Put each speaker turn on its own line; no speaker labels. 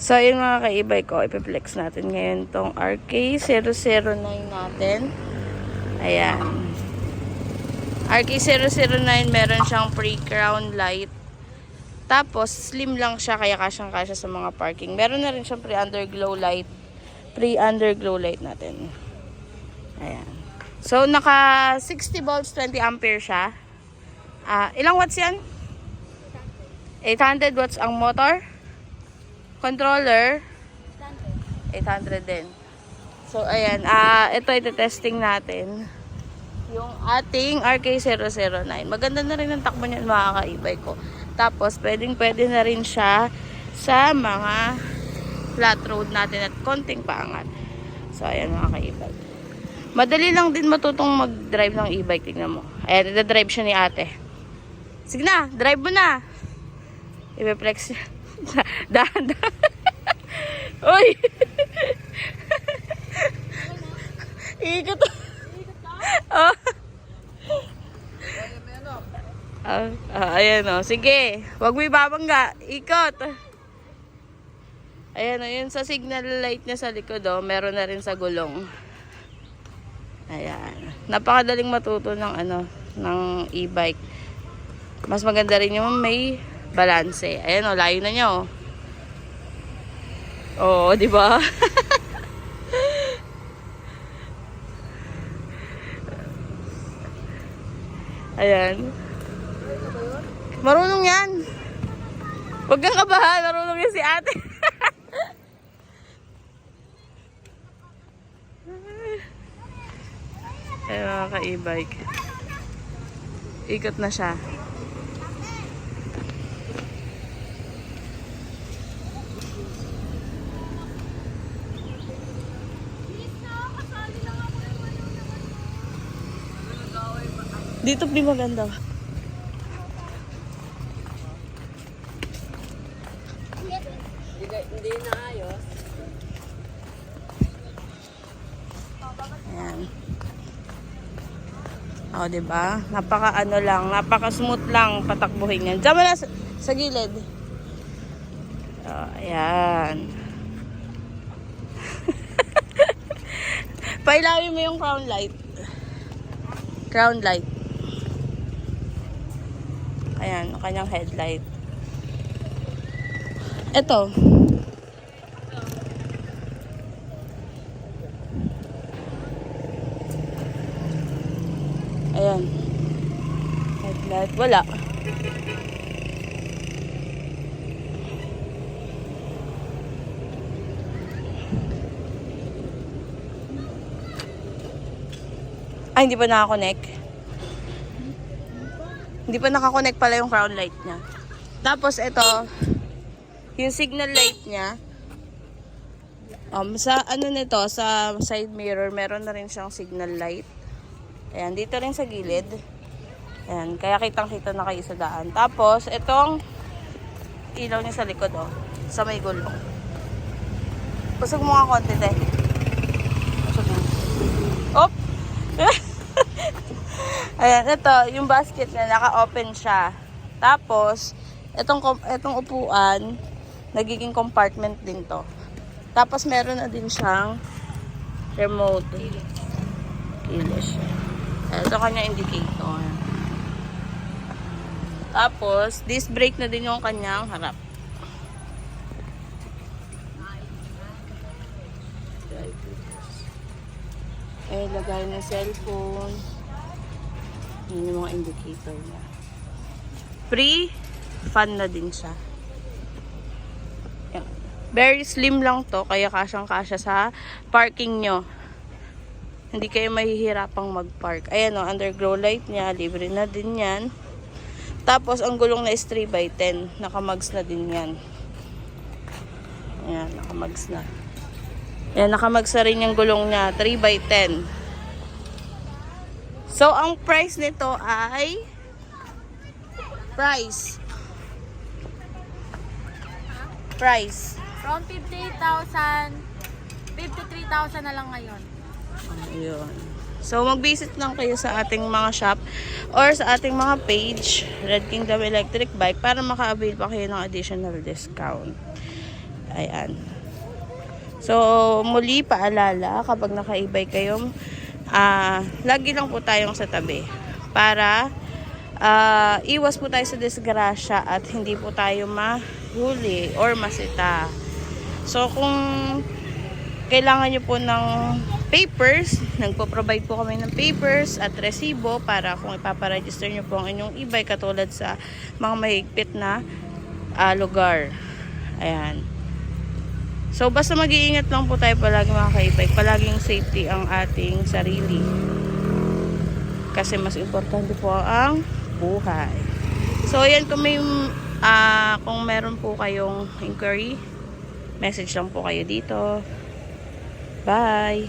So, yung mga kaibay ko, ipiplex natin ngayon tong RK009 natin. Ayan. RK009, meron siyang pre-crown light. Tapos, slim lang siya, kaya kasyang kasya sa mga parking. Meron na rin siyang pre-underglow light. Pre-underglow light natin. Ayan. So, naka 60 volts, 20 ampere siya. Ah, ilang watts yan? 800 watts ang motor. Controller, 800 din. So, ayan. Ah, ito ito-testing natin. Yung ating RK009. Maganda na rin ang takbo niyan mga kaibay ko. Tapos, pwedeng pwede na rin siya sa mga flat road natin at konting paangat. So, ayan mga kaibay. Madali lang din matutong mag-drive ng e-bike. Tingnan mo. Ayan, ida-drive siya ni ate. Sige na, drive mo na. Ibe-flex niya. Dahan, dahan. Uy! Ikot. Oh. Ah, ah, ayan o. Sige. Huwag mo ibabangga. Ikot. Ayan o. Yun sa signal light niya sa likod o. Meron na rin sa gulong. Ayan. Napakadaling matuto ng ano, ng e-bike. Mas maganda rin yung may balanse. Ayan o, layo na niya o. Oo, di ba? Ayan. Marunong yan. Huwag kang kabahan. Marunong yan si ate. Ayan mga ka-e-bike. Ikot na siya. Dito di maganda.
Hindi na ayos.
Ayan. O, di ba? Napaka ano lang, napaka smooth lang patakbuhin yan. Diyan mo na sa, sa gilid. O, ayan. Pailawin mo yung crown light. Crown light. Ayan, ang kanyang headlight. Ito. Ayan. Headlight. Wala. Ay, hindi pa nakakonect. Hindi pa nakakonect pala yung crown light niya. Tapos, ito, yung signal light niya, um, sa ano nito, sa side mirror, meron na rin siyang signal light. Ayan, dito rin sa gilid. Ayan, kaya kitang-kita na kayo sa daan. Tapos, itong ilaw niya sa likod, oh. Sa may gulong. Pusog mo nga konti, te. Pusog. Op! Ayan, ito, yung basket niya, naka-open siya. Tapos, itong, itong upuan, nagiging compartment din to. Tapos, meron na din siyang remote. Siya. Ito kanya indicator. Tapos, disc brake na din yung kanyang harap. Eh, lagay ng cellphone. Yun yung mga indicator niya. Free, fan na din siya. Yan. Very slim lang to, kaya kasyang kasya sa parking nyo. Hindi kayo mahihirapang mag-park. Ayan o, underglow light niya, libre na din yan. Tapos, ang gulong na is 3x10. Nakamags na din yan. Ayan, nakamags na. Ayan, nakamags na rin yung gulong niya. 3x10. So, ang price nito ay... Price. Price.
From 58,000, 53,000 na lang ngayon.
Ayun. So, mag-visit lang kayo sa ating mga shop or sa ating mga page, Red Kingdom Electric Bike, para maka-avail pa kayo ng additional discount. Ayan. So, muli paalala, kapag nakaibay kayo, ah lagi lang po tayong sa tabi. Para ah, iwas po tayo sa disgrasya at hindi po tayo mahuli or masita. So, kung kailangan nyo po ng papers, nagpo-provide po kami ng papers at resibo para kung ipaparegister nyo po ang inyong e-bike katulad sa mga mahigpit na ah, lugar. Ayan. So, basta mag-iingat lang po tayo palagi mga ka-e-bike. Palaging safety ang ating sarili. Kasi mas importante po ang buhay. So, ayan kung may ah, kung meron po kayong inquiry, message lang po kayo dito. Bye!